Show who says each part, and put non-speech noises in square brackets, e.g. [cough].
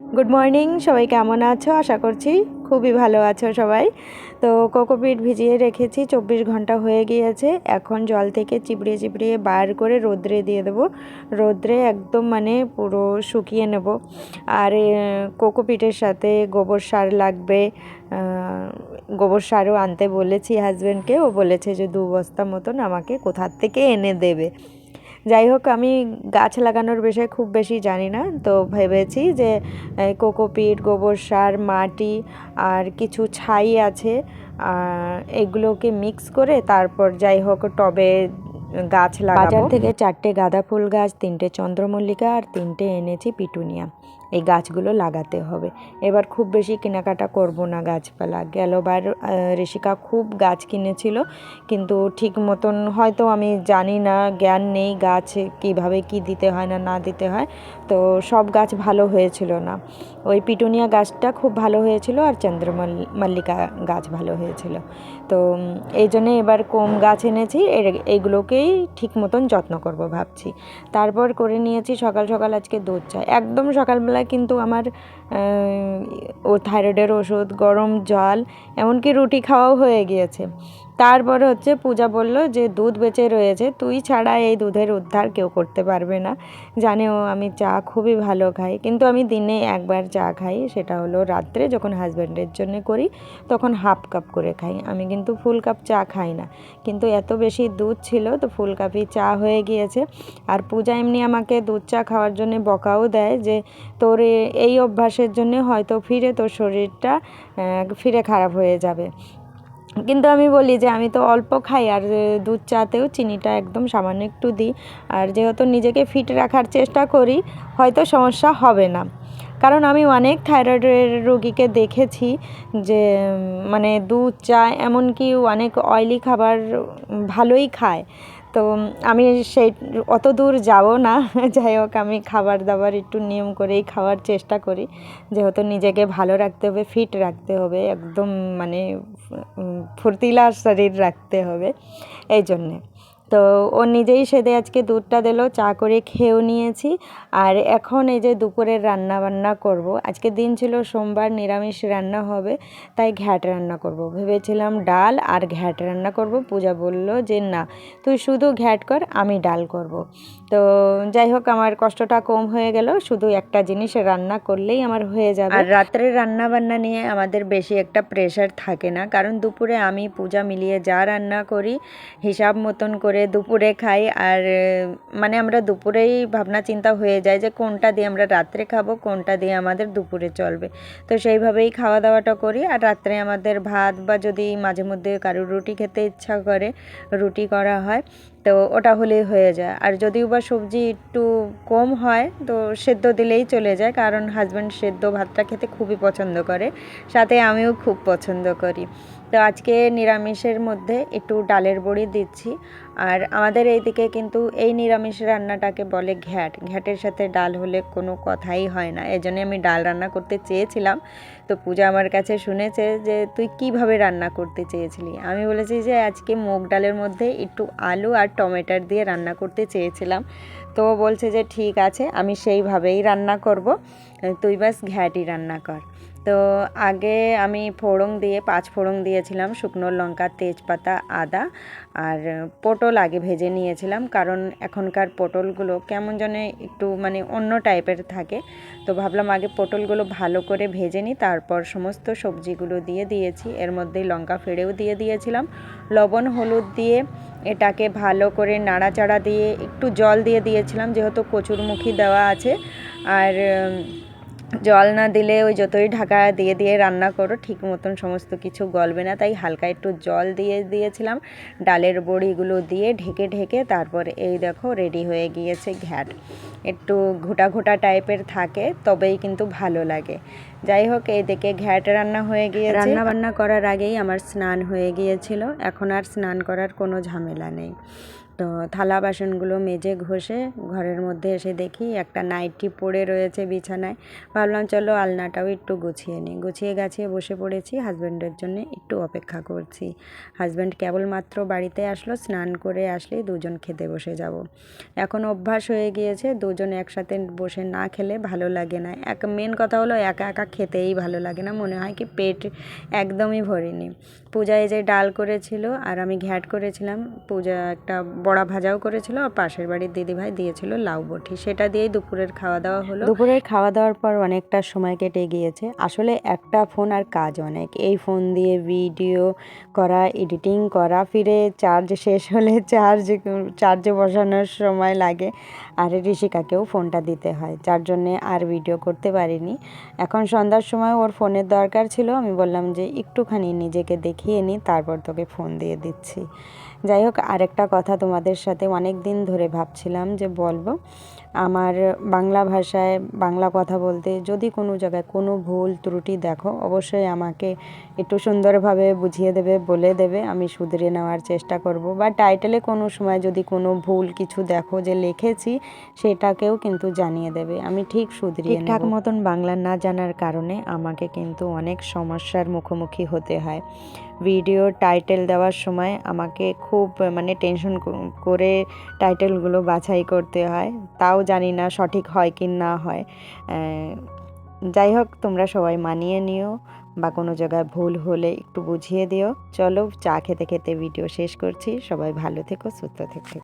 Speaker 1: Good morning সবাই কেমন আছো? আশা করছি খুবই ভালো আছো সবাই। তো কোকোপিট ভিজিয়ে রেখেছি, চব্বিশ ঘণ্টা হয়ে গিয়েছে। এখন জল থেকে চিবড়িয়ে চিবড়িয়ে বার করে রোদ্রে দিয়ে দেবো। রোদ্রে একদম মানে পুরো শুকিয়ে নেব। আর কোকোপিটের সাথে গোবর সার লাগবে। গোবর সারও আনতে বলেছি হাজব্যান্ডকে ও বলেছে যে দু বস্তা মতন আমাকে কোথার থেকে এনে দেবে। যাই হোক আমি গাছ লাগানোর বিষয়ে খুব বেশি জানি না। তো ভেবেছি যে কোকোপিট, গোবর সার, মাটি আর কিছু ছাই আছে এগুলোকে মিক্স করে তারপর যাই হোক টবে গাছ লাগাবো। বাজার থেকে চারটে গাঁদা ফুল গাছ, তিনটে চন্দ্রমল্লিকা আর তিনটে এনেছি পিটুনিয়া। এই গাছগুলো লাগাতে হবে। এবার খুব বেশি কেনাকাটা করব না গাছপালা। গেলবার ঋষিকা খুব গাছ কিনেছিল, কিন্তু ঠিক মতন হয়তো আমি জানি না, জ্ঞান নেই গাছ কীভাবে কি দিতে হয় না না দিতে হয়। তো সব গাছ ভালো হয়েছিল না। ওই পিটুনিয়া গাছটা খুব ভালো হয়েছিল আর চন্দ্রমল্লি মল্লিকা গাছ ভালো হয়েছিল। তো এই জন্যে এবার কম গাছ এনেছি এইগুলোকেই ঠিক মতন যত্ন করব ভাবছি। তারপর করে নিয়েছি সকাল সকাল আজকে দুধ চা। একদম সকালবেলা কিন্তু আমার ও থাইরয়েডের ওষুধ গরম জল এমনকি রুটি খাওয়াও হয়ে গিয়েছে। তারপরে হচ্ছে পূজা বলল যে, দুধ বেঁচে রয়েছে, তুই ছাড়া এই দুধের উদ্ধার কেউ করতে পারবে না। জানেও আমি চা খুবই ভালো খাই, কিন্তু আমি দিনে একবার চা খাই, সেটা হলো রাত্রে যখন হাজব্যান্ডের জন্য করি, তখন হাফ কাপ করে খাই। আমি কিন্তু ফুল কাপ চা খাই না, কিন্তু এত বেশি দুধ ছিল তো ফুল কাপই চা হয়ে গিয়েছে। আর পূজা এমনি আমাকে দুধ চা খাওয়ার জন্য বকাও দেয় যে, তোর এই অভ্যাসের জন্য হয়তো ফিরে তোর শরীরটা ফিরে খারাপ হয়ে যাবে। কিন্তু আমি বলি যে আমি তো অল্প খাই আর দুধ চাতেও চিনিটা একদম সামান্য একটু দিই। আর যেহেতু নিজেকে ফিট রাখার চেষ্টা করি, হয়তো সমস্যা হবে না। কারণ আমি অনেক থাইরয়েডের রোগীকে দেখেছি যে মানে দুধ, চা এমনকি অনেক অয়েলি খাবার ভালোই খায়। তো আমি সেই, অত দূর যাব না। [laughs] যাই হোক, আমি খাবার দাবার একটু নিয়ম করেই খাওয়ার চেষ্টা করি। যেহেতু নিজেকে ভালো রাখতে হবে ফিট রাখতে হবে, একদম মানে ফুর্তিলা শরীর রাখতে হবে। এই জন্যে। তো ও নিজেই সেদে আজকে দুধটা দিল, চা করে খেয়েও নিয়েছি। আর এখন এই যে দুপুরের রান্না বান্না করব, আজকে দিন ছিল সোমবার, নিরামিষ রান্না হবে, তাই ঘ্যাট রান্না করব। ভেবেছিলাম ডাল আর ঘ্যাট রান্না করব, পূজা বলল যে না, তুই শুধু ঘ্যাট কর, আমি ডাল করব। তো যাই হোক, আমার কষ্টটা কম হয়ে গেল, শুধু একটা জিনিস রান্না করলেই আমার হয়ে যাবে। আর রাত্রে রান্না বান্না নিয়ে আমাদের বেশি একটা প্রেশার থাকে না, কারণ দুপুরে আমি, পূজা মিলিয়ে যা রান্না করি, হিসাব মতন করে দুপুরে খাই আর মানে আমরা দুপুরেই ভাবনা চিন্তা হয়ে যায় যে কোনটা দিয়ে আমরা রাত্রে খাব, কোনটা দিয়ে আমাদের দুপুরে চলবে। তো সেইভাবেই খাওয়া দাওয়াটা করি আর রাত্রে আমাদের ভাত বা যদি মাঝে মধ্যে কারোর রুটি খেতে ইচ্ছা করে, রুটি করা হয়। তো ওটা হলেই হয়ে যায়। আর যদিও বা সবজি একটু কম হয়, তো সেদ্ধ দিলেই চলে যায়, কারণ হাজব্যান্ড সেদ্ধ ভাতটা খেতে খুবই পছন্দ করে, সাথে আমিও খুব পছন্দ করি। তো আজকে নিরামিষের মধ্যে একটু ডালের বড়ি দিচ্ছি, আর আমাদের এইদিকে কিন্তু এই নিরামিষ রান্নাটাকে বলে ঘ্যাট। ঘ্যাটের সাথে ডাল হলে কোনো কথাই হয় না এই জন্য আমি ডাল রান্না করতে চেয়েছিলাম। তো পূজা আমার কাছে শুনেছে যে, তুই কীভাবে রান্না করতে চেয়েছিলি? আমি বলেছি যে, আজকে মুগ ডালের মধ্যে একটু আলু আর টমেটোর দিয়ে রান্না করতে চেয়েছিলাম। তো বলছে যে, ঠিক আছে, আমি সেইভাবেই রান্না করব। তুই বাস ঘ্যাটই রান্না কর। তো আগে আমি ফোড়ন দিয়ে, পাঁচ ফোড়ন দিয়েছিলাম শুকনো লঙ্কা, তেজপাতা, আদা আর পটল আগে ভেজে নিয়েছিলাম কারণ এখনকার পটলগুলো কেমন যেন একটু মানে অন্য টাইপের থাকে। তো ভাবলাম আগে পটলগুলো ভালো করে ভেজে নিই, তারপর সমস্ত সবজিগুলো দিয়ে দিয়েছি। এর মধ্যে লঙ্কা ফেড়েও দিয়ে দিয়েছিলাম। লবণ, হলুদ দিয়ে এটাকে ভালো করে নাড়াচাড়া দিয়ে একটু জল দিয়ে দিয়েছিলাম, যেহেতু কচুরমুখী দেওয়া আছে। আর জল না দিলে ওই যতই ঢাকা দিয়ে দিয়ে রান্না করো, ঠিক মতন সমস্ত কিছু গলবে না। তাই হালকা একটু জল দিয়ে দিয়েছিলাম। ডালের বড়িগুলো দিয়ে ঢেকে ঢেকে তারপর এই দেখো রেডি হয়ে গিয়েছে ঘ্যাট। একটু ঘোটা ঘোটা টাইপের থাকে, তবেই কিন্তু ভালো লাগে। যাই হোক এই দিকে ঘ্যাট রান্না হয়ে গিয়ে রান্না বান্না করার আগেই আমার স্নান হয়ে গিয়েছিল। এখন আর স্নান করার কোনো ঝামেলা নেই।
Speaker 2: তো থালা বাসনগুলো মেজে ঘষে ঘরের মধ্যে এসে দেখি একটা নাইটি পড়ে রয়েছে বিছানায়। ভাবলাম, চলো আলনাটাও একটু গুছিয়ে নিই। গুছিয়ে গাছিয়ে বসে পড়েছি হাজব্যান্ডের জন্য একটু অপেক্ষা করছি। হাজব্যান্ড কেবলমাত্র বাড়িতে আসলো, স্নান করে আসলেই দুজন খেতে বসে যাব। এখন অভ্যাস হয়ে গিয়েছে, দুজন একসাথে বসে না খেলে ভালো লাগে না। এক, মেন কথা হলো একা একা খেতেই ভালো লাগে না। মনে হয় কি পেট একদমই ভরেনি। পূজায় যে ডাল করেছিল আর আমি ঘ্যাট করেছিলাম, পূজা একটা বড়া ভাজাও করেছিল আর পাশের বাড়ির দিদিভাই দিয়েছিল লাউ বটি। সেটা দিয়েই দুপুরের খাওয়া দাওয়া হলো। দুপুরের খাওয়া দাওয়ার পর অনেকটা সময় কেটে গিয়েছে। আসলে একটা ফোন আর কাজ অনেক। এই ফোন দিয়ে ভিডিও করা, এডিটিং করা, ফিরে চার্জ শেষ হলে চার্জ, চার্জে বসানোর সময় লাগে। আর ঋষিকাকেও ফোনটা দিতে হয়, যার জন্যে আর ভিডিও করতে পারিনি। এখন সন্ধ্যার সময় ওর ফোনের দরকার ছিল, আমি বললাম যে একটুখানি নিজেকে দেখিয়ে নিই তারপর তোকে ফোন দিয়ে দিচ্ছি। যাই হোক, আরেকটা কথা তোমাদের সাথে অনেক দিন ধরে ভাবছিলাম যে বলব আমার বাংলা ভাষায় বাংলা কথা বলতে যদি কোনো জায়গায় কোনো ভুল ত্রুটি দেখো, অবশ্যই আমাকে একটু সুন্দরভাবে বুঝিয়ে দেবে, বলে দেবে। আমি শুধরে নেওয়ার চেষ্টা করব। বা টাইটেলে কোনো সময় যদি কোনো ভুল কিছু দেখো যে লিখেছি, সেটাকেও কিন্তু জানিয়ে দেবে। আমি ঠিক শুধরিয়ে ঠিকঠাক মতন বাংলা না জানার কারণে আমাকে কিন্তু অনেক সমস্যার মুখোমুখি হতে হয়। ভিডিও টাইটেল দেওয়ার সময় আমাকে খুব মানে টেনশন করে টাইটেলগুলো বাছাই করতে হয়। তাও জানি না সঠিক হয় কি না হয়। যাই হোক, তোমরা সবাই মানিয়ে নিও বা কোনো জায়গায় ভুল হলে একটু বুঝিয়ে দিও। চলো, চা খেতে খেতে ভিডিও শেষ করছি। সবাই ভালো থেকো, সুস্থ থেকো।